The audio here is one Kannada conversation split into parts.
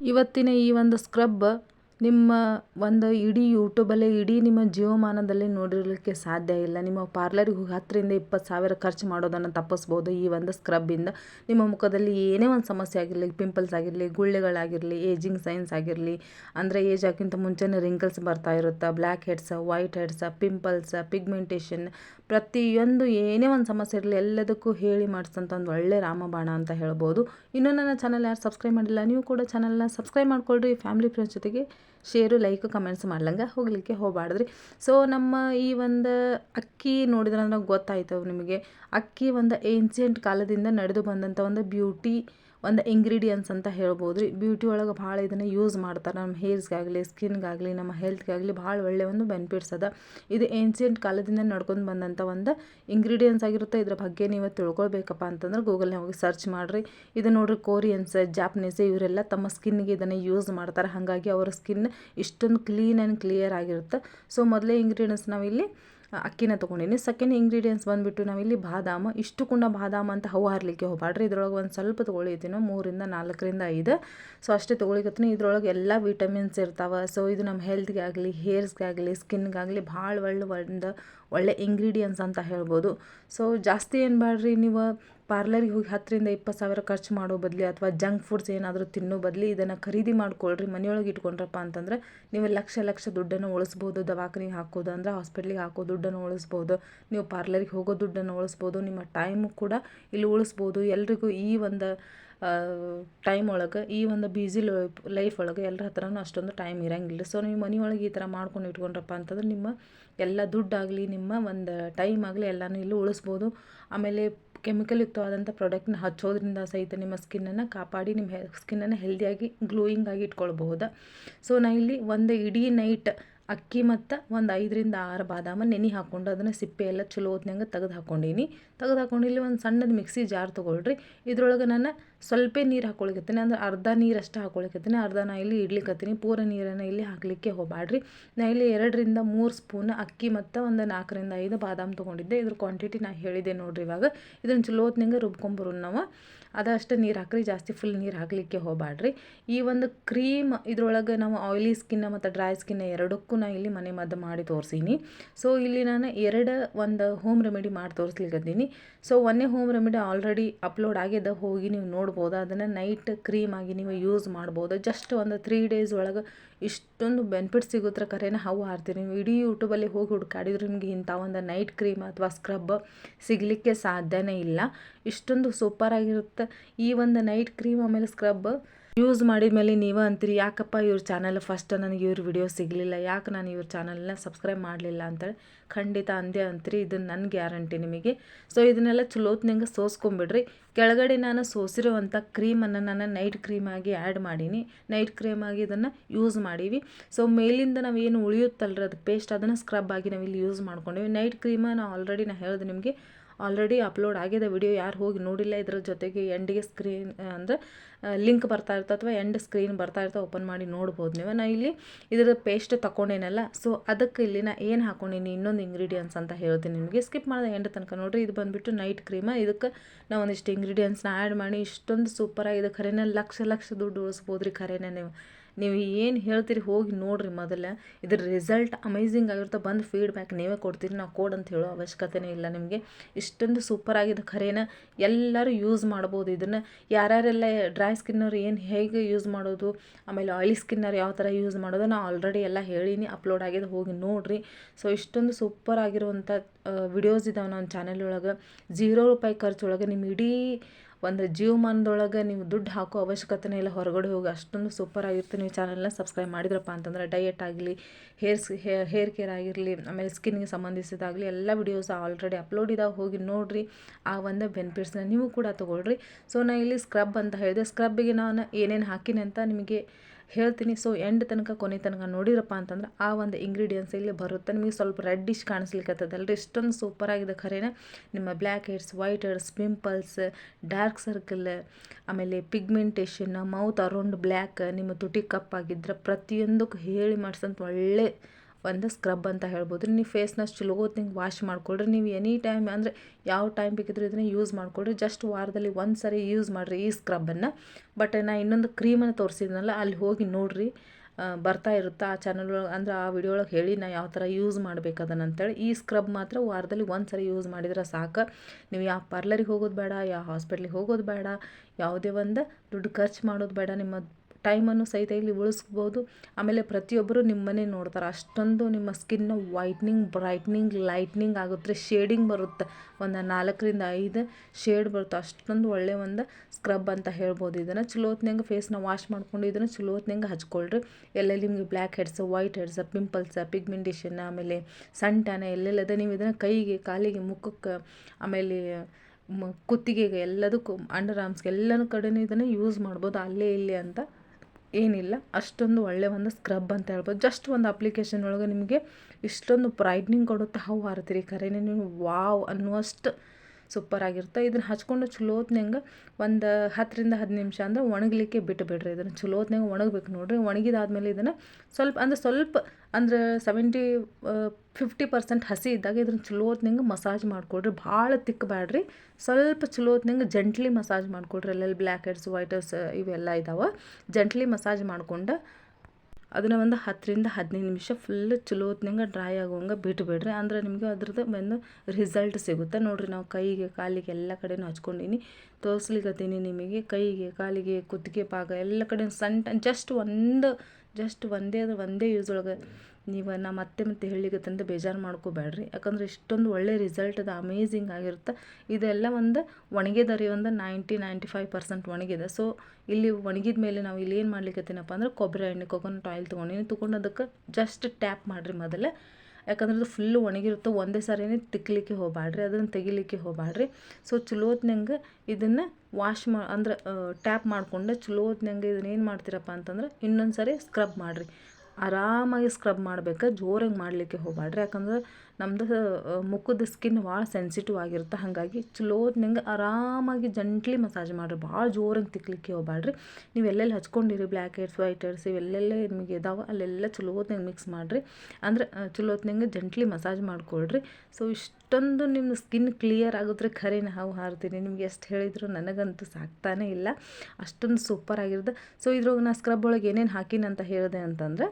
ಇವತ್ತಿನ ಈ ಒಂದು ಸ್ಕ್ರಬ್ ನಿಮ್ಮ ಒಂದು ಇಡೀ ಯೂಟ್ಯೂಬಲ್ಲೇ ಇಡೀ ನಿಮ್ಮ ಜೀವಮಾನದಲ್ಲಿ ನೋಡಿರಲಿಕ್ಕೆ ಸಾಧ್ಯ ಇಲ್ಲ. ನಿಮ್ಮ ಪಾರ್ಲರಿಗೆ ಹೋಗಿ ಹತ್ತರಿಂದ ಇಪ್ಪತ್ತು ಸಾವಿರ ಖರ್ಚು ಮಾಡೋದನ್ನು ತಪ್ಪಿಸ್ಬೋದು. ಈ ಒಂದು ಸ್ಕ್ರಬ್ಬಿಂದ ನಿಮ್ಮ ಮುಖದಲ್ಲಿ ಏನೇ ಒಂದು ಸಮಸ್ಯೆ ಆಗಿರಲಿ ಪಿಂಪಲ್ಸ್ ಆಗಿರಲಿ, ಗುಳ್ಳೆಗಳಾಗಿರಲಿ ಏಜಿಂಗ್ ಸೈನ್ಸ್ ಆಗಿರಲಿ, ಅಂದರೆ ಏಜ್ ಆಗಿಂತ ಮುಂಚೆನೇ ರಿಂಕಲ್ಸ್ ಬರ್ತಾ ಇರುತ್ತೆ black heads white heads pimples pigmentation ಪ್ರತಿಯೊಂದು ಏನೇ ಒಂದು ಸಮಸ್ಯೆ ಇರಲಿ ಎಲ್ಲದಕ್ಕೂ ಹೇಳಿ ಮಾಡಿಸೋಂಥ ಒಂದು ಒಳ್ಳೆ ರಾಮಬಾಣ ಅಂತ ಹೇಳ್ಬೋದು. ಇನ್ನೂ ನನ್ನ ಚಾನಲ್ ಯಾರು ಸಬ್ಸ್ಕ್ರೈಬ್ ಮಾಡಿಲ್ಲ, ನೀವು ಕೂಡ ಚಾನಲ್ನ ಸಬ್ಸ್ಕ್ರೈಬ್ ಮಾಡಿಕೊಳ್ಳ್ರಿ ಫ್ಯಾಮಿಲಿ ಫ್ರೆಂಡ್ಸ್ ಜೊತೆಗೆ ಶೇರು, ಲೈಕು, ಕಮೆಂಟ್ಸ್ ಮಾಡ್ಲಂಗೆ ಹೋಗ್ಲಿಕ್ಕೆ ಹೋಗಬಾರ್ದ್ರಿ. ಸೊ ನಮ್ಮ ಈ ಒಂದು ಅಕ್ಕಿ ನೋಡಿದ್ರೆ ಅಂದ್ರೆ ಗೊತ್ತಾಯ್ತು ನಿಮಗೆ. ಅಕ್ಕಿ ಒಂದು ಏನ್ಸಿಯಂಟ್ ಕಾಲದಿಂದ ನಡೆದು ಬಂದಂಥ ಒಂದು ಬ್ಯೂಟಿ ಒಂದು ಇಂಗ್ರೀಡಿಯೆಂಟ್ಸ್ ಅಂತ ಹೇಳ್ಬೋದು. ರೀ ಬ್ಯೂಟಿ ಒಳಗೆ ಭಾಳ ಇದನ್ನು ಯೂಸ್ ಮಾಡ್ತಾರೆ. ನಮ್ಮ ಹೇರ್ಸ್ಗಾಗಲಿ ಸ್ಕಿನ್ಗಾಗಲಿ ನಮ್ಮ ಹೆಲ್ತ್ಗಾಗಲಿ ಭಾಳ ಒಳ್ಳೆಯ ಒಂದು ಬೆನಿಫಿಟ್ಸ್ ಅದ. ಇದು ಏನ್ಷಿಯಂಟ್ ಕಾಲದಿಂದ ನಡ್ಕೊಂಡು ಬಂದಂಥ ಒಂದು ಇಂಗ್ರೀಡಿಯೆಂಟ್ಸ್ ಆಗಿರುತ್ತೆ. ಇದ್ರ ಬಗ್ಗೆ ನೀವು ತಿಳ್ಕೊಳ್ಬೇಕಪ್ಪ ಅಂತಂದ್ರೆ ಗೂಗಲ್ನಾಗ ಹೋಗಿ ಸರ್ಚ್ ಮಾಡಿರಿ. ಇದು ನೋಡಿರಿ ಕೋರಿಯನ್ಸ್ ಜಾಪನೀಸ್ ಇವರೆಲ್ಲ ತಮ್ಮ ಸ್ಕಿನ್ಗೆ ಇದನ್ನು ಯೂಸ್ ಮಾಡ್ತಾರೆ. ಹಾಗಾಗಿ ಅವರ ಸ್ಕಿನ್ ಇಷ್ಟೊಂದು ಕ್ಲೀನ್ ಆ್ಯಂಡ್ ಕ್ಲಿಯರ್ ಆಗಿರುತ್ತೆ. ಸೊ ಮೊದಲೇ ಇಂಗ್ರೀಡಿಯೆಂಟ್ಸ್ ನಾವಿಲ್ಲಿ ಅಕ್ಕಿನ ತೊಗೊಂಡಿನಿ. ಸೆಕೆಂಡ್ ಇಂಗ್ರೀಡಿಯೆಂಟ್ಸ್ ಬಂದುಬಿಟ್ಟು ನಾವಿಲ್ಲಿ ಬಾದಾಮ ಇಷ್ಟು ಕುಂಡ ಬಾದಾಮ ಅಂತ ಹವು ಹಾರಲಿಕ್ಕೆ ಹೋಗ್ಬಾಡ್ರಿ ಇದ್ರೊಳಗೆ ಒಂದು ಸ್ವಲ್ಪ ತೊಗೊಳಿತೀನೋ ಮೂರಿಂದ ನಾಲ್ಕರಿಂದ ಐದು. ಸೊ ಅಷ್ಟೇ ತೊಗೊಳಿಕತ್ತೀನಿ ಇದ್ರೊಳಗೆ ಎಲ್ಲ ವಿಟಮಿನ್ಸ್ ಇರ್ತಾವೆ. ಸೊ ಇದು ನಮ್ಮ ಹೆಲ್ತ್ಗೆ ಆಗಲಿ ಹೇರ್ಸ್ಗೆ ಆಗಲಿ ಸ್ಕಿನ್ಗಾಗಲಿ ಭಾಳ ಒಳ್ಳೆ, ಒಂದು ಒಳ್ಳೆ ಇಂಗ್ರೀಡಿಯೆಂಟ್ಸ್ ಅಂತ ಹೇಳ್ಬೋದು. ಸೊ ಜಾಸ್ತಿ ಏನು ಬ್ಯಾಡ್ರಿ ನೀವು? ಪಾರ್ಲರಿಗೆ ಹೋಗಿ ಹತ್ತರಿಂದ ಇಪ್ಪತ್ತು ಸಾವಿರ ಖರ್ಚು ಮಾಡೋ ಬದಲಿ ಅಥವಾ ಜಂಕ್ ಫುಡ್ಸ್ ಏನಾದರೂ ತಿನ್ನೋ ಬದಲಿ ಇದನ್ನು ಖರೀದಿ ಮಾಡ್ಕೊಳ್ರಿ, ಮನೆಯೊಳಗೆ ಇಟ್ಕೊಂಡ್ರಪ್ಪ ಅಂತಂದ್ರೆ ನೀವು ಲಕ್ಷ ಲಕ್ಷ ದುಡ್ಡನ್ನು ಉಳಿಸ್ಬೋದು, ದವಾಖಾನಿಗೆ ಹಾಕೋದು ಅಂದರೆ ಹಾಸ್ಪಿಟ್ಲಿಗೆ ಹಾಕೋ ದುಡ್ಡನ್ನು ಉಳಿಸ್ಬೋದು, ನೀವು ಪಾರ್ಲರಿಗೆ ಹೋಗೋ ದುಡ್ಡನ್ನು ಉಳಿಸ್ಬೋದು, ನಿಮ್ಮ ಟೈಮು ಕೂಡ ಇಲ್ಲಿ ಉಳಿಸ್ಬೋದು, ಎಲ್ರಿಗೂ ಈ ಒಂದು ಟೈಮ್ ಒಳಗೆ ಈ ಒಂದು ಬ್ಯುಸಿ ಲೈಫ್ ಒಳಗೆ ಎಲ್ಲರ ಹತ್ರನೂ ಅಷ್ಟೊಂದು ಟೈಮ್ ಇರಂಗಿಲ್ಲ ಸೊ ನೀವು ಮನೆಯೊಳಗೆ ಈ ಥರ ಮಾಡ್ಕೊಂಡು ಇಟ್ಕೊಂಡ್ರಪ್ಪ ಅಂತಂದ್ರೆ ನಿಮ್ಮ ಎಲ್ಲ ದುಡ್ಡಾಗಲಿ, ನಿಮ್ಮ ಒಂದು ಟೈಮ್ ಆಗಲಿ ಎಲ್ಲನೂ ಇಲ್ಲಿ ಉಳಿಸ್ಬೋದು. ಆಮೇಲೆ ಕೆಮಿಕಲ್ ಯುಕ್ತವಾದಂಥ ಪ್ರಾಡಕ್ಟ್ನ ಹಚ್ಚೋದ್ರಿಂದ ಸಹಿತ ನಿಮ್ಮ ಸ್ಕಿನ್ನನ್ನು ಕಾಪಾಡಿ, ನಿಮ್ಮ ಹೆ ಸ್ಕಿನ್ನನ್ನು ಹೆಲ್ದಿಯಾಗಿ ಗ್ಲೋಯಿಂಗ್ ಆಗಿ ಇಟ್ಕೊಳ್ಬಹುದು. ಸೊ ನಾ ಇಲ್ಲಿ ಒಂದು ಇಡೀ ನೈಟ್ ಅಕ್ಕಿ ಮತ್ತು ಒಂದು ಐದರಿಂದ ಆರು ಬಾದಾಮ ನೆನೆ ಹಾಕ್ಕೊಂಡು ಅದನ್ನು ಸಿಪ್ಪೆ ಎಲ್ಲ ಚಲೋ ಹೊತ್ನಂಗೆ ತೆಗೆದು ಹಾಕ್ಕೊಂಡೀನಿ ತೆಗೆದು ಹಾಕ್ಕೊಂಡು ಇಲ್ಲಿ ಒಂದು ಸಣ್ಣದು ಮಿಕ್ಸಿ ಜಾರ್ ತೊಗೊಳ್ರಿ. ಇದ್ರೊಳಗೆ ನಾನು ಸ್ವಲ್ಪ ನೀರು ಹಾಕ್ಕೊಳಿಕತ್ತೀನಿ ಅಂದ್ರೆ ಅರ್ಧ ನೀರು ಅಷ್ಟು ಹಾಕೊಳಿಕತ್ತೀನಿ. ಅರ್ಧ ನಾ ಇಲ್ಲಿ ಇಡ್ಲಿಕತ್ತೀನಿ, ಪೂರ ನೀರನ್ನು ಇಲ್ಲಿ ಹಾಕಲಿಕ್ಕೆ ಹೋಗಬೇಡ್ರಿ ನಾ ಇಲ್ಲಿ ಎರಡರಿಂದ ಮೂರು ಸ್ಪೂನ್ ಅಕ್ಕಿ ಮತ್ತು ಒಂದು ನಾಲ್ಕರಿಂದ ಐದು ಬಾದಾಮ್ ತೊಗೊಂಡಿದ್ದೆ. ಇದ್ರ ಕ್ವಾಂಟಿಟಿ ನಾ ಹೇಳಿದೆ ನೋಡ್ರಿ ಇವಾಗ. ಇದನ್ನು ಚಲೋ ಹೊತ್ನಂಗೆ ರುಬ್ಕೊಂಬರು ನಾವು. ಅದಷ್ಟು ನೀರು ಹಾಕ್ರಿ, ಜಾಸ್ತಿ ಫುಲ್ ನೀರು ಹಾಕಲಿಕ್ಕೆ ಹೋಗಬೇಡ್ರಿ ಈ ಒಂದು ಕ್ರೀಮ್ ಇದ್ರೊಳಗೆ ನಾವು ಆಯಿಲಿ ಸ್ಕಿನ್ನ ಮತ್ತು ಡ್ರೈ ಸ್ಕಿನ್ನ ಎರಡಕ್ಕೂ ನಾ ಇಲ್ಲಿ ಮನೆ ಮದ್ದು ಮಾಡಿ ತೋರಿಸೀನಿ. ಸೊ ಇಲ್ಲಿ ನಾನು ಎರಡು ಒಂದು ಹೋಮ್ ರೆಮಿಡಿ ಮಾಡಿ ತೋರಿಸ್ಲಿಕ್ಕತ್ತೀನಿ ಸೊ ಒಂದೇ ಹೋಮ್ ರೆಮಿಡಿ ಆಲ್ರೆಡಿ ಅಪ್ಲೋಡ್ ಆಗಿದೆ ಹೋಗಿ ನೀವು ನೋಡ್ಬೋದು ಅದನ್ನು ನೈಟ್ ಕ್ರೀಮ್ ಆಗಿ ನೀವು ಯೂಸ್ ಮಾಡ್ಬೋದು. ಜಸ್ಟ್ ಒಂದು ತ್ರೀ ಡೇಸ್ ಒಳಗೆ ಇಷ್ಟೊಂದು ಬೆನಿಫಿಟ್ ಸಿಗುತ್ತೆ ಕರೆನ ಹೌ ಹಾರ್ತೀರಿ ನೀವು ಇಡೀ ಯೂಟ್ಯೂಬಲ್ಲಿ ಹೋಗಿ ಹುಡುಕಾಡಿದ್ರೆ ನಿಮಗೆ ಇಂಥ ಒಂದು ನೈಟ್ ಕ್ರೀಮ್ ಅಥವಾ ಸ್ಕ್ರಬ್ ಸಿಗಲಿಕ್ಕೆ ಸಾಧ್ಯನೇ ಇಲ್ಲ. ಇಷ್ಟೊಂದು ಸೂಪರಾಗಿರುತ್ತೆ ಈ ಒಂದು ನೈಟ್ ಕ್ರೀಮ್ ಆಮೇಲೆ ಸ್ಕ್ರಬ್ ಯೂಸ್ ಮಾಡಿದ ಮೇಲೆ ನೀವು ಅಂತೀರಿ, ಯಾಕಪ್ಪ ಇವ್ರ ಚಾನಲ್ ಫಸ್ಟ್ ನನಗೆ ಇವ್ರ ವಿಡಿಯೋ ಸಿಗಲಿಲ್ಲ, ಯಾಕೆ ನಾನು ಇವ್ರ ಚಾನಲ್ನ ಸಬ್ಸ್ಕ್ರೈಬ್ ಮಾಡಲಿಲ್ಲ? ಅಂತೇಳಿ ಖಂಡಿತ ಅಂದೆ ಅಂತೀರಿ ಇದು ನನ್ನ ಗ್ಯಾರಂಟಿ ನಿಮಗೆ. ಸೊ ಇದನ್ನೆಲ್ಲ ಚಲೋತ್ನಂಗೆ ಸೋಸ್ಕೊಂಬಿಡ್ರಿ. ಕೆಳಗಡೆ ನಾನು ಸೋಸಿರುವಂಥ ಕ್ರೀಮನ್ನು ನಾನು ನೈಟ್ ಕ್ರೀಮಾಗಿ ಆ್ಯಡ್ ಮಾಡೀನಿ. ನೈಟ್ ಕ್ರೀಮಾಗಿ ಇದನ್ನು ಯೂಸ್ ಮಾಡೀವಿ. ಸೊ ಮೇಲಿಂದ ನಾವು ಏನು ಉಳಿಯುತ್ತಲ್ರಿ, ಅದು ಪೇಸ್ಟ್ ಅದನ್ನು ಸ್ಕ್ರಬ್ ಆಗಿ ನಾವು ಇಲ್ಲಿ ಯೂಸ್ ಮಾಡ್ಕೊಂಡೀವಿ. ನೈಟ್ ಕ್ರೀಮ ನಾವು ಆಲ್ರೆಡಿ ನಾನು ಹೇಳಿದೆ ನಿಮಗೆ ಆಲ್ರೆಡಿ ಅಪ್ಲೋಡ್ ಆಗಿದೆ ವಿಡಿಯೋ ಯಾರು ಹೋಗಿ ನೋಡಿಲ್ಲ. ಇದ್ರ ಜೊತೆಗೆ ಎಂಡಿಗೆ ಸ್ಕ್ರೀನ್ ಅಂದರೆ ಲಿಂಕ್ ಬರ್ತಾ ಇರ್ತದೆ ಅಥವಾ ಎಂಡ್ ಸ್ಕ್ರೀನ್ ಬರ್ತಾ ಇರ್ತವೆ ಓಪನ್ ಮಾಡಿ ನೋಡ್ಬೋದು ನೀವು. ನಾನು ಇಲ್ಲಿ ಇದ್ರ ಪೇಸ್ಟ್ ತಗೊಂಡೇನಲ್ಲ ಸೊ ಅದಕ್ಕೆ ಇಲ್ಲಿ ನಾ ಏನು ಹಾಕೊಂಡೀನಿ, ಇನ್ನೊಂದು ಇಂಗ್ರೀಡಿಯೆಂಟ್ಸ್ ಅಂತ ಹೇಳ್ತೀನಿ ನಿಮಗೆ. ಸ್ಕಿಪ್ ಮಾಡಿದ ಎಂಡ್ ತನಕ ನೋಡಿರಿ, ಇದು ಬಂದುಬಿಟ್ಟು ನೈಟ್ ಕ್ರೀಮ ಇದಕ್ಕೆ ನಾವು ಒಂದಿಷ್ಟು ಇಂಗ್ರೀಡಿಯೆಂಟ್ಸ್ನ ಆ್ಯಡ್ ಮಾಡಿ, ಇಷ್ಟೊಂದು ಸೂಪರಾಗಿದೆ ಖರೇನ ಲಕ್ಷ ಲಕ್ಷ ದುಡ್ಡು ಉಳಿಸ್ಬೋದು ರೀ ಖರೇನೆ ನೀವು. ನೀವು ಏನು ಹೇಳ್ತೀರಿ ಹೋಗಿ ನೋಡಿರಿ ಮೊದಲು. ಇದ್ರ ರಿಸಲ್ಟ್ ಅಮೇಝಿಂಗ್ ಆಗಿರುತ್ತೆ, ಬಂದು ಫೀಡ್ಬ್ಯಾಕ್ ನೀವೇ ಕೊಡ್ತೀರಿ. ನಾವು ಕೋಡ್ ಅಂತ ಹೇಳೋ ಅವಶ್ಯಕತೆನೇ ಇಲ್ಲ ನಿಮಗೆ. ಇಷ್ಟೊಂದು ಸೂಪರ್ ಆಗಿದೆ ಖರೇನ. ಎಲ್ಲರೂ ಯೂಸ್ ಮಾಡ್ಬೋದು ಇದನ್ನು. ಯಾರ್ಯಾರೆಲ್ಲ ಡ್ರೈ ಸ್ಕಿನ್ನವ್ರು ಏನು ಹೇಗೆ ಯೂಸ್ ಮಾಡೋದು, ಆಮೇಲೆ ಆಯಿಲಿ ಸ್ಕಿನ್ನರ್ ಯಾವ ಥರ ಯೂಸ್ ಮಾಡೋದು ನಾನು ಆಲ್ರೆಡಿ ಎಲ್ಲ ಹೇಳೀನಿ ಅಪ್ಲೋಡ್ ಆಗಿದೆ ಹೋಗಿ ನೋಡಿರಿ. ಸೊ ಇಷ್ಟೊಂದು ಸೂಪರ್ ಆಗಿರುವಂಥ ವಿಡಿಯೋಸ್ ಇದಾವೆ ನನ್ನ ಚಾನೆಲ್ ಒಳಗೆ. ಜೀರೋ ರೂಪಾಯಿ ಖರ್ಚೊಳಗೆ ನಿಮ್ಮ ಇಡೀ ಒಂದು ಜೀವಮಾನದೊಳಗೆ ನೀವು ದುಡ್ಡು ಹಾಕೋ ಅವಶ್ಯಕತೆನೇ ಇಲ್ಲ, ಹೊರಗಡೆ ಹೋಗಿ ಅಷ್ಟೊಂದು ಸೂಪರ್ ಆಗಿರ್ತೀವಿ ನೀವು ಚಾನಲ್ನ ಸಬ್ಸ್ಕ್ರೈಬ್ ಮಾಡಿದ್ರಪ್ಪ ಅಂತಂದ್ರೆ ಡಯಟ್ ಆಗಲಿ ಹೇರ್ಸ್ ಹೇರ್ ಕೇರ್ ಆಗಿರಲಿ, ಆಮೇಲೆ ಸ್ಕಿನ್ಗೆ ಸಂಬಂಧಿಸಿದಾಗಲಿ ಎಲ್ಲ ವಿಡಿಯೋಸ್ ಆಲ್ರೆಡಿ ಅಪ್ಲೋಡ್ ಇದಾವೆ, ಹೋಗಿ ನೋಡಿರಿ ಆ ಒಂದು ಬೆನಿಫಿಟ್ಸ್ನ ನೀವು ಕೂಡ ತೊಗೊಳ್ರಿ. ಸೊ ನಾನು ಇಲ್ಲಿ ಸ್ಕ್ರಬ್ ಅಂತ ಹೇಳಿದೆ. ಸ್ಕ್ರಬ್ಬಿಗೆ ನಾನು ಏನೇನು ಹಾಕಿನಿ ಅಂತ ನಿಮಗೆ ಹೇಳ್ತೀನಿ. ಸೊ ಎಂಡ್ ತನಕ, ಕೊನೆ ತನಕ ನೋಡಿರಪ್ಪ ಅಂತಂದ್ರೆ, ಆ ಒಂದು ಇಂಗ್ರೀಡಿಯೆಂಟ್ಸ್ ಇಲ್ಲಿ ಬರುತ್ತೆ. ನಿಮಗೆ ಸ್ವಲ್ಪ ರೆಡ್ಡಿಶ್ ಕಾಣಿಸ್ಲಿಕ್ಕತ್ತದಲ್ರಿ ಇಷ್ಟೊಂದು ಸೂಪರಾಗಿದೆ ಖರೇನೆ. ನಿಮ್ಮ black heads white heads pimples dark circle ಆಮೇಲೆ ಪಿಗ್ಮೆಂಟೇಷನ್ ಮೌತ್ ಅರೌಂಡ್ ಬ್ಲ್ಯಾಕ್ ನಿಮ್ಮ ತುಟಿ ಕಪ್ಪಾಗಿದ್ರೆ ಪ್ರತಿಯೊಂದಕ್ಕೂ ಹೇಳಿ ಮಾಡಿಸಂತ ಒಳ್ಳೆ ಒಂದು ಸ್ಕ್ರಬ್ ಅಂತ ಹೇಳ್ಬೋದು. ನೀವು ಫೇಸ್ನ ಚಲೋ ಹೊತ್ತಿಗೆ ವಾಶ್ ಮಾಡ್ಕೊಳ್ರಿ. ನೀವು ಎನಿ ಟೈಮ್ ಅಂದರೆ ಯಾವ ಟೈಮ್ ಬೇಕಿದ್ರೂ ಇದನ್ನು ಯೂಸ್ ಮಾಡ್ಕೊಳ್ರಿ. ಜಸ್ಟ್ ವಾರದಲ್ಲಿ ಒಂದು ಸರಿ ಯೂಸ್ ಮಾಡಿರಿ ಈ ಸ್ಕ್ರಬ್ಬನ್ನು ಬಟ್ ನಾನು ಇನ್ನೊಂದು ಕ್ರೀಮನ್ನು ತೋರಿಸಿದ್ನಲ್ಲ, ಅಲ್ಲಿ ಹೋಗಿ ನೋಡಿರಿ ಬರ್ತಾ ಇರುತ್ತೆ ಆ ಚಾನಲ್ ಒಳಗೆ? ಅಂದ್ರೆ ಆ ವಿಡಿಯೋ ಒಳಗೆ ಹೇಳಿ ನಾ ಯಾವ ಥರ ಯೂಸ್ ಮಾಡ್ಬೇಕು ಅಂತೇಳಿ. ಈ ಸ್ಕ್ರಬ್ ಮಾತ್ರ ವಾರದಲ್ಲಿ ಒಂದು ಸರಿ ಯೂಸ್ ಮಾಡಿದ್ರೆ ಸಾಕು. ನೀವು ಯಾವ ಪಾರ್ಲರಿಗೆ ಹೋಗೋದು ಬೇಡ, ಯಾವ ಹಾಸ್ಪಿಟ್ಲಿಗೆ ಹೋಗೋದು ಬೇಡ, ಯಾವುದೇ ಒಂದು ದುಡ್ಡು ಖರ್ಚು ಮಾಡೋದು ಬೇಡ. ನಿಮ್ಮ ಟೈಮನ್ನು ಸಹಿತ ಇಲ್ಲಿ ಉಳಿಸ್ಬೋದು. ಆಮೇಲೆ ಪ್ರತಿಯೊಬ್ಬರು ನಿಮ್ಮನ್ನೇ ಮನೆ ನೋಡ್ತಾರೆ. ಅಷ್ಟೊಂದು ನಿಮ್ಮ ಸ್ಕಿನ್ನ ವೈಟ್ನಿಂಗ್ ಬ್ರೈಟ್ನಿಂಗ್ ಲೈಟ್ನಿಂಗ್ ಆಗುತ್ತೆ. ಶೇಡಿಂಗ್ ಬರುತ್ತೆ. ಒಂದು ನಾಲ್ಕರಿಂದ ಐದು ಶೇಡ್ ಬರುತ್ತೆ. ಅಷ್ಟೊಂದು ಒಳ್ಳೆಯ ಒಂದು ಸ್ಕ್ರಬ್ ಅಂತ ಹೇಳ್ಬೋದು. ಇದನ್ನು ಚಲೋ ಹೊತ್ನಾಗ ಫೇಸ್ನ ವಾಶ್ ಮಾಡ್ಕೊಂಡು ಇದನ್ನು ಚಲೋ ಹಚ್ಕೊಳ್ರಿ. ಎಲ್ಲೆಲ್ಲಿ ನಿಮಗೆ black heads white heads pimples pigmentation ಆಮೇಲೆ ಸಣ್ಣ ಎಲ್ಲೆಲ್ಲದ ನೀವು ಇದನ್ನು ಕೈಗೆ, ಕಾಲಿಗೆ, ಮುಖಕ್ಕೆ, ಆಮೇಲೆ ಮ ಕುತ್ತಿಗೆಗೆ ಎಲ್ಲದಕ್ಕೂ ಅಂಡರ್ ಆರ್ಮ್ಸ್ಗೆ ಎಲ್ಲನೂ ಕಡೆನೂ ಇದನ್ನು ಯೂಸ್ ಮಾಡ್ಬೋದು. ಅಲ್ಲೇ ಇಲ್ಲಿ ಅಂತ ಏನಿಲ್ಲ, ಅಷ್ಟೊಂದು ಒಳ್ಳೆಯ ಒಂದು ಸ್ಕ್ರಬ್ ಅಂತ ಹೇಳ್ಬೋದು. ಜಸ್ಟ್ ಒಂದು ಅಪ್ಲಿಕೇಶನ್ ಒಳಗೆ ನಿಮಗೆ ಇಷ್ಟೊಂದು ಬ್ರೈಟ್ನಿಂಗ್ ಕೊಡುತ್ತೆ ಹೌ ಖರೇನೆ ನೀವು ವಾವ್ ಅನ್ನುವಷ್ಟು ಸೂಪರಾಗಿರುತ್ತೆ ಇದನ್ನು ಹಚ್ಕೊಂಡು ಚಲೋತ್ನಂಗೆ ಒಂದು ಹತ್ತರಿಂದ ಹದಿನೈದು ನಿಮಿಷ ಅಂದ್ರೆ ಒಣಗಲಿಕ್ಕೆ ಬಿಟ್ಟು ಬಿಡ್ರಿ ಇದನ್ನು ಚಲೋ ಹೊತ್ನ್ಯಾಗ ಒಣಗಬೇಕು ನೋಡಿರಿ. ಒಣಗಿದಾದ್ಮೇಲೆ ಇದನ್ನು ಸ್ವಲ್ಪ, ಅಂದ್ರೆ ಸ್ವಲ್ಪ, ಅಂದ್ರೆ ಸೆವೆಂಟಿ ಫಿಫ್ಟಿ ಪರ್ಸೆಂಟ್ ಹಸಿ ಇದ್ದಾಗ ಇದನ್ನು ಚಲೋತ್ನಂಗೆ ಮಸಾಜ್ ಮಾಡಿಕೊಡ್ರಿ ಭಾಳ ಬ್ಯಾಡ್ರಿ. ಸ್ವಲ್ಪ ಚಲೋತ್ನಂಗೆ ಜಂಟ್ಲಿ ಮಸಾಜ್ ಮಾಡಿಕೊಡ್ರಿ ಎಲ್ಲೆಲ್ಲಿ ಬ್ಲ್ಯಾಕ್ ಹೆಡ್ಸ್ ವೈಟ್ ಹೆಡ್ಸ್ ಇವೆಲ್ಲ ಇದಾವೆ. ಜಂಟ್ಲಿ ಮಸಾಜ್ ಮಾಡ್ಕೊಂಡು ಅದನ್ನು ಒಂದು ಹತ್ತರಿಂದ ಹದಿನೈದು ನಿಮಿಷ ಫುಲ್ ಚಲೋ ಹೊತ್ನಂಗೆ ಡ್ರೈ ಆಗೋಂಗೆ ಬಿಟ್ಬಿಡ್ರಿ. ಅಂದ್ರೆ ನಿಮಗೆ ಅದ್ರದ್ದು ಒಂದು ರಿಸಲ್ಟ್ ಸಿಗುತ್ತೆ. ನೋಡಿರಿ ನಾವು ಕೈಗೆ, ಕಾಲಿಗೆ ಎಲ್ಲ ಕಡೆನೂ ಹಚ್ಕೊಂಡೀನಿ. ತೋರಿಸ್ಲಿಕ್ಕತ್ತೀನಿ ನಿಮಗೆ. ಕೈಗೆ, ಕಾಲಿಗೆ, ಕುತ್ತಿಗೆ ಭಾಗ ಎಲ್ಲ ಕಡೆ ಸಣ್ಣ ಜಸ್ಟ್ ಒಂದು ಜಸ್ಟ್ ಒಂದೇ ಅದು ಒಂದೇ ಯೂಸ್ ಒಳಗೆ ನೀವು ನಾ ಮತ್ತೆ ಮತ್ತೆ ಹೇಳಿಗತ್ತಂತ ಬೇಜಾರು ಮಾಡ್ಕೋಬೇಡ್ರಿ. ಯಾಕಂದ್ರೆ ಇಷ್ಟೊಂದು ಒಳ್ಳೆ ರಿಸಲ್ಟ್ ಅದು ಅಮೇಝಿಂಗ್ ಆಗಿರುತ್ತೆ. ಇದೆಲ್ಲ ಒಂದು ಒಣಗಿದರಿ ಒಂದು ನೈಂಟಿ ನೈಂಟಿ ಫೈವ್ ಪರ್ಸೆಂಟ್ ಒಣಗಿದೆ. ಸೊ ಇಲ್ಲಿ ಒಣಗಿದ ಮೇಲೆ ನಾವು ಇಲ್ಲಿ ಏನು ಮಾಡ್ಲಿಕ್ಕತ್ತೀನಪ್ಪ ಅಂದ್ರೆ ಕೊಬ್ಬರಿ ಎಣ್ಣೆ ಕೊಕೊನಟ್ ಆಯಿಲ್ ತೊಗೊಂಡಿನಿ ತೊಗೊಂಡು ಅದಕ್ಕೆ ಜಸ್ಟ್ ಟ್ಯಾಪ್ ಮಾಡಿರಿ ಮೊದಲೇ. ಯಾಕಂದ್ರೆ ಅದು ಫುಲ್ಲು ಒಣಗಿರುತ್ತೆ. ಒಂದೇ ಸಾರಿನೇ ತಿಕ್ಕಲಿಕ್ಕೆ ಹೋಗಬೇಡ್ರಿ ಅದನ್ನು ತೆಗಿಲಿಕ್ಕೆ ಹೋಗಬೇಡ್ರಿ ಸೊ ಚಲೋತ್ನಂಗೆ ಇದನ್ನು ವಾಶ್ ಮಾ, ಅಂದ್ರೆ ಟ್ಯಾಪ್ ಮಾಡಿಕೊಂಡು ಚಲೋತ್ನಂಗೆ ಇದನ್ನ ಏನು ಮಾಡ್ತೀರಪ್ಪ ಅಂತಂದ್ರೆ ಇನ್ನೊಂದು ಸಾರಿ ಸ್ಕ್ರಬ್ ಮಾಡಿರಿ. ಆರಾಮಾಗಿ ಸ್ಕ್ರಬ್ ಮಾಡ್ಬೇಕು ಜೋರಾಗಿ ಮಾಡಲಿಕ್ಕೆ ಹೋಗಬೇಡ್ರಿ ಯಾಕಂದ್ರೆ ನಮ್ಮದು ಮುಖದ ಸ್ಕಿನ್ ಭಾಳ ಸೆನ್ಸಿಟಿವ್ ಆಗಿರುತ್ತೆ. ಹಾಗಾಗಿ ಚಲೋತ್ನಂಗೆ ಆರಾಮಾಗಿ ಜಂಟ್ಲಿ ಮಸಾಜ್ ಮಾಡಿರಿ. ಭಾಳ ಜೋರಾಗಿ ತಿಕ್ಕಲಿಕ್ಕೆ ಹೋಗಬೇಡ್ರಿ ನೀವು ಎಲ್ಲೆಲ್ಲಿ ಹಚ್ಕೊಂಡಿರಿ? ಬ್ಲ್ಯಾಕ್ ಹೆಡ್ಸ್ ವೈಟ್ ಹೆಡ್ಸ್ ಇವೆಲ್ಲೆಲ್ಲ ನಿಮಗೆ ಇದಾವೆ. ಅಲ್ಲೆಲ್ಲ ಚಲೋ ಹೊತ್ನಾಗ ಮಿಕ್ಸ್ ಮಾಡಿರಿ. ಅಂದ್ರೆ ಚಲೋತ್ನಂಗೆ ಜಂಟ್ಲಿ ಮಸಾಜ್ ಮಾಡ್ಕೊಳ್ರಿ. ಸೊ ಇಷ್ಟೊಂದು ನಿಮ್ಮ ಸ್ಕಿನ್ ಕ್ಲಿಯರ್ ಆಗಿದ್ರೆ ಖರೆ ನಾವು ಹಾರ್ತೀನಿ. ನಿಮ್ಗೆ ಎಷ್ಟು ಹೇಳಿದ್ರು ನನಗಂತೂ ಸಾಕ್ತಾನೇ ಇಲ್ಲ. ಅಷ್ಟೊಂದು ಸೂಪರ್ ಆಗಿರುತ್ತೆ. ಸೊ ಇದ್ರೊಳಗೆ ನಾನು ಸ್ಕ್ರಬ್ ಒಳಗೆ ಏನೇನು ಹಾಕಿನಂತ ಹೇಳಿದೆ ಅಂತಂದ್ರೆ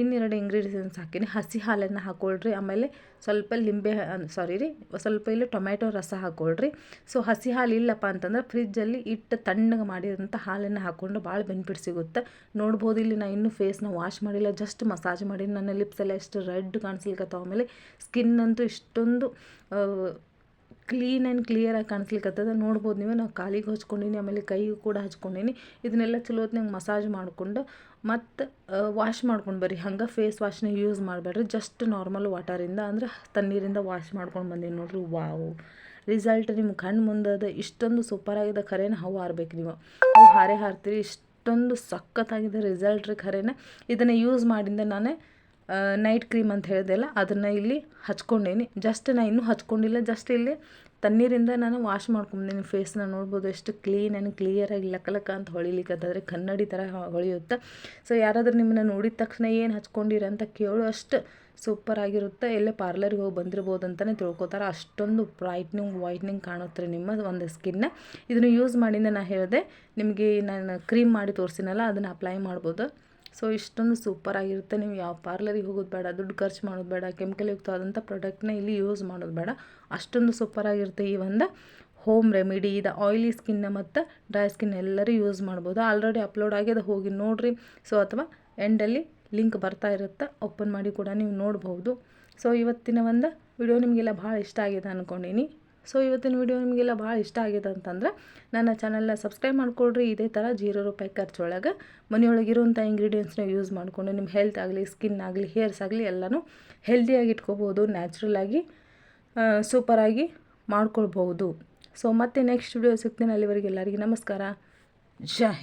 ಇನ್ನೆರಡು ಇಂಗ್ರೀಡಿಯೆಂಟ್ಸ್ ಹಾಕಿನಿ ಹಸಿ ಹಾಲನ್ನು ಹಾಕ್ಕೊಳ್ರಿ ಆಮೇಲೆ ಸ್ವಲ್ಪ ಲಿಂಬೆ ಸಾರಿ ರೀ, ಸ್ವಲ್ಪ ಇಲ್ಲಿ ಟೊಮ್ಯಾಟೊ ರಸ ಹಾಕ್ಕೊಳ್ರಿ ಸೊ ಹಸಿ ಹಾಲು ಇಲ್ಲಪ್ಪ ಅಂತಂದ್ರೆ ಫ್ರಿಜ್ಜಲ್ಲಿ ಇಟ್ಟು ತಣ್ಣಗೆ ಮಾಡಿರೋಂಥ ಹಾಲನ್ನು ಹಾಕ್ಕೊಂಡು ಭಾಳ ಬೆನಿಫಿಟ್ ಸಿಗುತ್ತೆ. ನೋಡ್ಬೋದು ಇಲ್ಲಿ ನಾನು ಇನ್ನೂ ಫೇಸ್ನ ವಾಶ್ ಮಾಡಿಲ್ಲ. ಜಸ್ಟ್ ಮಸಾಜ್ ಮಾಡಿ ನನ್ನ ಲಿಪ್ಸ್ ಎಲ್ಲ ಎಷ್ಟು ರೆಡ್ ಕಾಣಿಸ್ಲಿಕ್ಕೆ ಆಮೇಲೆ ಸ್ಕಿನ್ ಅಂತೂ ಇಷ್ಟೊಂದು ಕ್ಲೀನ್ ಆ್ಯಂಡ್ ಕ್ಲಿಯರಾಗಿ ಕಾಣಿಸ್ಲಿಕ್ಕತ್ತದ ನೋಡ್ಬೋದು ನೀವು, ನಾವು ಕಾಲಿಗೆ ಹಚ್ಕೊಂಡೀನಿ, ಆಮೇಲೆ ಕೈಗೂ ಕೂಡ ಹಚ್ಕೊಂಡೀನಿ. ಇದನ್ನೆಲ್ಲ ಚಲೋ ಹೊತ್ನಾಗ ಮಸಾಜ್ ಮಾಡಿಕೊಂಡು ಮತ್ತು ವಾಶ್ ಮಾಡ್ಕೊಂಡು ಬರ್ರಿ. ಹಂಗೆ ಫೇಸ್ ವಾಶ್ನ ಯೂಸ್ ಮಾಡಬೇಡ್ರಿ. ಜಸ್ಟ್ ನಾರ್ಮಲ್ ವಾಟರಿಂದ ಅಂದ್ರೆ ತಣ್ಣೀರಿಂದ ವಾಶ್ ಮಾಡ್ಕೊಂಡು ಬಂದೀನಿ ನೋಡ್ರಿ. ವಾವು. ರಿಸಲ್ಟ್ ನಿಮ್ಮ ಕಣ್ಣು ಮುಂದದ. ಇಷ್ಟೊಂದು ಸೂಪರಾಗಿದೆ ಖರೇನ. ಹವು ಹಾರ್ಬೇಕು ನೀವು. ಅವು ಹಾರೇ ಹಾರ್ತೀರಿ. ಇಷ್ಟೊಂದು ಸಖತ್ತಾಗಿದೆ ರಿಸಲ್ಟ್ ರೀ ಖರೇನ. ಇದನ್ನು ಯೂಸ್ ಮಾಡಿಂದ ನಾನೇ ನೈಟ್ ಕ್ರೀಮ್ ಅಂತ ಹೇಳಿದೆಲ್ಲ, ಅದನ್ನು ಇಲ್ಲಿ ಹಚ್ಕೊಂಡೇನಿ. ಜಸ್ಟ್ ನಾನು ಇನ್ನೂ ಹಚ್ಕೊಂಡಿಲ್ಲ ಜಸ್ಟ್ ಇಲ್ಲಿ ತಣ್ಣೀರಿಂದ ನಾನು ವಾಶ್ ಮಾಡ್ಕೊಂಡೀನಿ ಫೇಸ್ನ ನೋಡ್ಬೋದು ಎಷ್ಟು ಕ್ಲೀನ್ ಆ್ಯಂಡ್ ಕ್ಲಿಯರಾಗಿ ಲಕ್ಕ ಲಕ್ಕ ಅಂತ ಹೊಳಿಲಿಕ್ಕಂತಂದರೆ ಕನ್ನಡಿ ಥರ ಹೊಳೆಯುತ್ತೆ. ಸೊ ಯಾರಾದರೂ ನಿಮ್ಮನ್ನ ನೋಡಿದ ತಕ್ಷಣ ಏನು ಹಚ್ಕೊಂಡಿರ ಅಂತ ಕೇಳೋ, ಅಷ್ಟು ಸೂಪರ್ ಆಗಿರುತ್ತೆ. ಎಲ್ಲೇ ಪಾರ್ಲರ್ಗೆ ಹೋಗಿ ಬಂದಿರ್ಬೋದು ಅಂತಲೇ ತಿಳ್ಕೊತಾರೆ. ಅಷ್ಟೊಂದು ಬ್ರೈಟ್ನಿಂಗ್ ವೈಟ್ನಿಂಗ್ ಕಾಣುತ್ತೆ ನಿಮ್ಮ ಒಂದು ಸ್ಕಿನ್ನ ಇದನ್ನು ಯೂಸ್ ಮಾಡಿಂದ ನಾನು ಹೇಳಿದೆ, ನಿಮಗೆ ನಾನು ಕ್ರೀಮ್ ಮಾಡಿ ತೋರಿಸಿನಲ್ಲ, ಅದನ್ನು ಅಪ್ಲೈ ಮಾಡ್ಬೋದು. ಸೊ ಇಷ್ಟೊಂದು ಸೂಪರಾಗಿರುತ್ತೆ ನೀವು ಯಾವ ಪಾರ್ಲರಿಗೆ ಹೋಗೋದು ಬೇಡ, ದುಡ್ಡು ಖರ್ಚು ಮಾಡೋದು ಬೇಡ ಕೆಮಿಕಲ್ ಯುಕ್ತವಾದಂಥ ಪ್ರಾಡಕ್ಟ್ನ ಇಲ್ಲಿ ಯೂಸ್ ಮಾಡೋದು ಬೇಡ. ಅಷ್ಟೊಂದು ಸೂಪರಾಗಿರುತ್ತೆ ಈ ಒಂದು ಹೋಮ್ ರೆಮಿಡಿ ಇದು ಆಯಿಲಿ ಸ್ಕಿನ್ನ ಮತ್ತು ಡ್ರೈ ಸ್ಕಿನ್ ಎಲ್ಲರೂ ಯೂಸ್ ಮಾಡ್ಬೋದು. ಆಲ್ರೆಡಿ ಅಪ್ಲೋಡ್ ಆಗಿದೆ ಹೋಗಿ ನೋಡಿರಿ. ಸೊ ಅಥವಾ ಎಂಡಲ್ಲಿ ಲಿಂಕ್ ಬರ್ತಾ ಇರುತ್ತೆ. ಓಪನ್ ಮಾಡಿ ಕೂಡ ನೀವು ನೋಡ್ಬೋದು. ಸೊ ಇವತ್ತಿನ ಒಂದು ವಿಡಿಯೋ ನಿಮಗೆಲ್ಲ ಭಾಳ ಇಷ್ಟ ಆಗಿದೆ ಅಂದ್ಕೊಂಡೀನಿ ಸೊ ಇವತ್ತಿನ ವಿಡಿಯೋ ನಿಮಗೆಲ್ಲ ಭಾಳ ಇಷ್ಟ ಆಗಿದೆ ಅಂತಂದ್ರೆ ನನ್ನ ಚಾನಲ್ನ ಸಬ್ಸ್ಕ್ರೈಬ್ ಮಾಡ್ಕೊಳ್ರಿ, ಇದೇ ಥರ ಜೀರೋ ರೂಪಾಯಿ ಖರ್ಚೊಳಗೆ ಮನೆಯೊಳಗಿರುವಂಥ ಇಂಗ್ರೀಡಿಯೆಂಟ್ಸ್ನ ಯೂಸ್ ಮಾಡಿಕೊಂಡು ನಿಮ್ಮ ಹೆಲ್ತ್ ಆಗಲಿ ಸ್ಕಿನ್ ಆಗಲಿ ಹೇರ್ಸ್ ಆಗಲಿ ಎಲ್ಲನೂ ಹೆಲ್ದಿಯಾಗಿ ಇಟ್ಕೋಬೋದು ನ್ಯಾಚುರಲಾಗಿ ಸೂಪರಾಗಿ ಮಾಡ್ಕೊಳ್ಬೋದು ಸೊ ಮತ್ತೆ ನೆಕ್ಸ್ಟ್ ವಿಡಿಯೋ ಸಿಗ್ತೀನಿ ಅಲ್ಲಿವರೆಗೆ ಎಲ್ಲರಿಗೂ ನಮಸ್ಕಾರ. ಜೈ